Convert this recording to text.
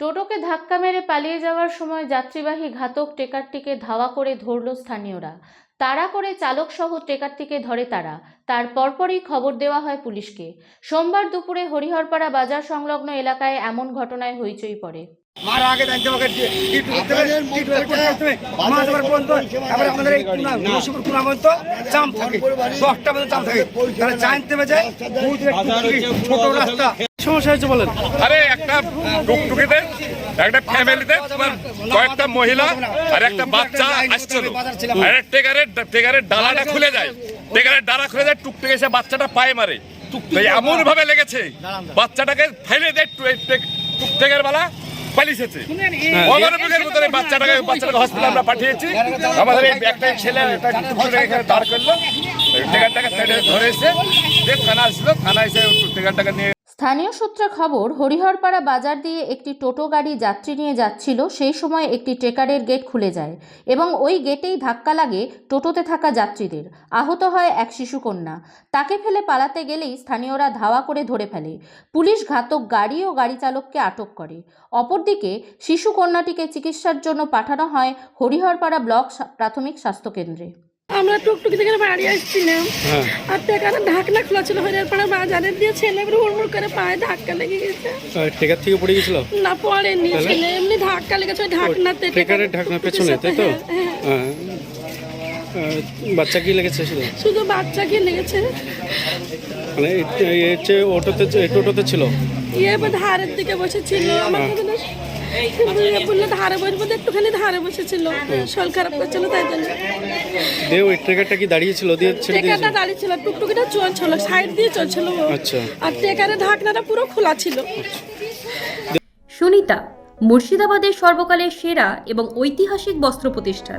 টোটোকে ধাক্কা মেরে পালিয়ে যাওয়ার সময় যাত্রীবাহী ঘাতক ট্রেকারটিকে ধাওয়া করে ধরল স্থানীয়রা তাড়া করে চালক সহ ট্রেকারটিকে ধরে তারা তার পরপরই খবর দেওয়া হয় পুলিশকে সোমবার দুপুরে হরিহরপাড়া বাজার সংলগ্ন এলাকায় এমন ঘটনায় হইচই পড়ে ছোট রাস্তা সমস্যা হয়েছে বলেন। আরে একটা টুকটুকিতে একটা ফ্যামিলিতে কয়েকটা মহিলা আর একটা বাচ্চা আসছিল। আর টেকারের টেকারের ডালাটা খুলে যায়। টেকারের ডালা খুলে যায় টুকটুকে এসে বাচ্চাটা পায়ে মারে। এমন ভাবে লেগেছে বাচ্চাটাকে ফেলে দেয় টুকটেকের বেলা পালিয়েছে। অগরবেগের মতন এই বাচ্চাটাকে বাচ্চাটাকে হসপিটালে আমরা পাঠিয়েছি। আমাদের এই একটা ছেলে এখানে দাঁড় করল। টেকারটাকে যে থানা আসলো। থানা এসে টেকারটাকে নিয়ে স্থানীয় সূত্রে খবর, হরিহরপাড়া বাজার দিয়ে একটি টোটো গাড়ি যাত্রী নিয়ে যাচ্ছিল। সেই সময় একটি ট্রেকারের গেট খুলে যায় এবং ওই গেটেই ধাক্কা লাগে টোটোতে থাকা যাত্রীদের। আহত হয় এক শিশুকন্যা। তাকে ফেলে পালাতে গেলেই স্থানীয়রা ধাওয়া করে ধরে ফেলে। পুলিশ ঘাতক গাড়ি ও গাড়ি চালককে আটক করে। অপরদিকে শিশুকন্যাটিকে চিকিৎসার জন্য পাঠানো হয় হরিহরপাড়া ব্লক প্রাথমিক স্বাস্থ্যকেন্দ্রে। আমরা টুকটুকি থেকে বাড়ি আসছিলাম। হ্যাঁ। আর টেকারে ঢাকনা খোলা ছিল হরিয়ার পাড়া বাজারে দিয়ে ছেলে হুড়মুড় করে পায়ে ধাক্কা লেগে গেছে। টেকার থেকে পড়ে গেছিল? না পড়েনি। ছেলে এমনি ধাক্কা লেগেছে ঢাকনাতে ট্রেকারের ঢাকনা পেছনে তাই তো? হ্যাঁ, হ্যাঁ। বাচ্চা কি লেগেছে শুধু শুধু বাচ্চাকে লেগেছে। মানে হচ্ছে অটোতে টোটোতে ছিল? ইয়ে ধারের দিকে বসেছিল। আমার কথা ইয়ে বলল ধারে বসবো তো একটুখানি ধারে বসেছিল। শরীর খারাপ করছিল তাই জন্য। দিয়ে ওই ট্রেকারটা কি দাঁড়িয়েছিল দিয়ে ছেড়ে দিয়েছিল? দাঁড়িয়ে ছিল টুকটুকিটা চলছিল সাইড দিয়ে চলছিল আচ্ছা। আর ঢাকনাটা পুরো খোলা ছিল। সুনিতা মুর্শিদাবাদের সর্বকালের সেরা এবং ঐতিহাসিক বস্ত্র প্রতিষ্ঠান।